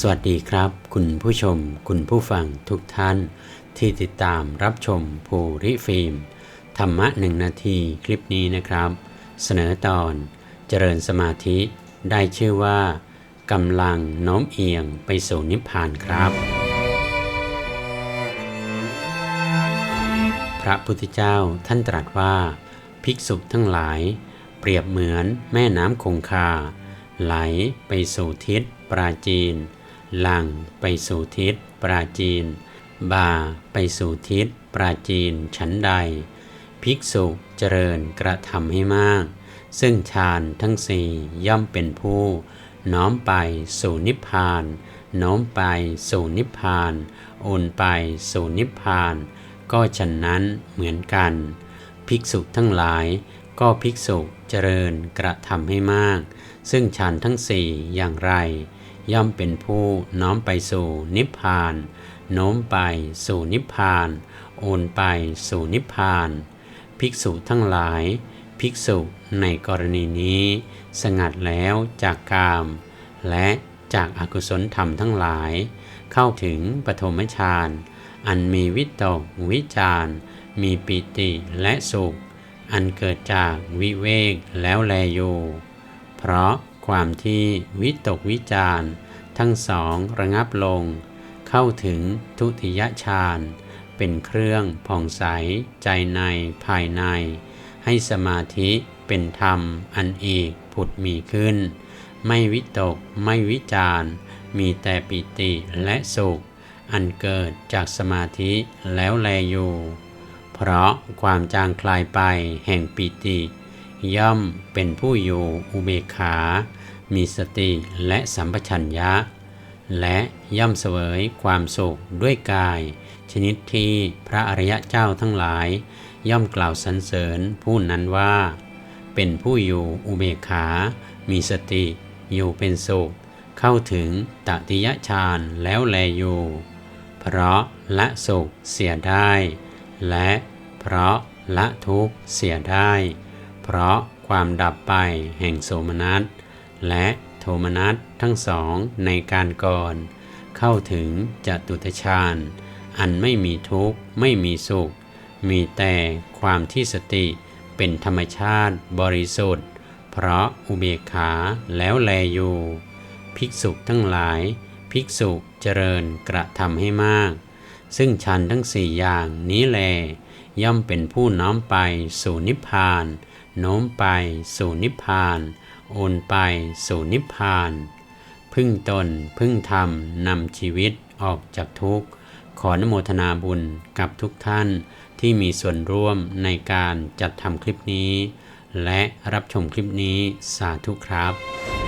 สวัสดีครับ คุณผู้ชม คุณผู้ฟังทุกท่าน ที่ติดตามรับชมภูริฟิล์ม ธรรมะหนึ่งนาทีคลิปนี้นะครับ เสนอตอนเจริญสมาธิได้ชื่อว่ากำลังโน้มเอียงไปสู่นิพพานครับ พระพุทธเจ้าท่านตรัสว่า ภิกษุทั้งหลาย เปรียบเหมือนแม่น้ำคงคา ไหลไปสู่ทิศปราจีน หลังไปสู่ทิศปราจีน บ่าไปสู่ทิศปราจีนชั้นใด ภิกษุเจริญกระทำให้มาก ซึ่งฌานทั้งสี่ย่อมเป็นผู้ น้อมไปสู่นิพพานน้อมไปสู่นิพพานโอนไปสู่นิพพาน ก็ฉะนั้นเหมือนกัน ภิกษุทั้งหลาย ก็ภิกษุเจริญกระทำให้มาก ซึ่งฌานทั้งสี่อย่างไร ย่อมเป็นผู้น้อมไปสู่นิพพาน โน้มไปสู่นิพพาน โอนไปสู่นิพพาน ภิกษุทั้งหลาย ภิกษุในกรณีนี้ สงัดแล้วจากกาม และจากอากุศลธรรมทั้งหลาย เข้าถึงปฐมฌาน อันมีวิตกวิจารมีปิติและสุข อันเกิดจากวิเวกแล้วแลอยู่ เพราะ ความที่วิตกวิจารทั้งสองระงับลง เข้าถึงทุติยฌานเป็นเครื่องผ่องใส ใจในภายใน ให้สมาธิเป็นธรรมอันอีกผุดมีขึ้น ไม่วิตกไม่วิจารมีแต่ปิติและสุข อันเกิดจากสมาธิแล้วแลอยู่ เพราะความจางคลายไปแห่งปิติ ย่อมเป็นผู้อยู่อุเบกขา มีสติและสัมปชัญญะ และย่อมเสวยความสุขด้วยกาย ชนิดที่พระอริยเจ้าทั้งหลาย ย่อมกล่าวสรรเสริญผู้นั้นว่า เป็นผู้อยู่อุเบกขา มีสติอยู่เป็นสุข เข้าถึงตติยฌานแล้วแลอยู่ เพราะละสุขเสียได้ และเพราะละทุกข์เสียได้ เพราะความดับไปแห่งโสมนัสและโทมนัสทั้งสองในการก่อน เข้าถึงจตุตฌานอันไม่มีทุกข์ไม่มีสุข มีแต่ความที่สติเป็นธรรมชาติบริสุทธิ์ เพราะอุเบกขาแล้วแลอยู่ ภิกษุทั้งหลาย ภิกษุเจริญกระทำให้มาก ซึ่งชันทั้งสี่อย่างนี้แลย่อมเป็นผู้น้อมไปสู่นิพพาน โน้มไปสู่นิพพาน โอนไปสู่นิพพาน พึ่งตนพึ่งธรรมนำชีวิตออกจากทุกข์ ขอนโมทนาบุญกับทุกท่านที่มีส่วนร่วมในการจัดทำคลิปนี้ และรับชมคลิปนี้สาธุครับ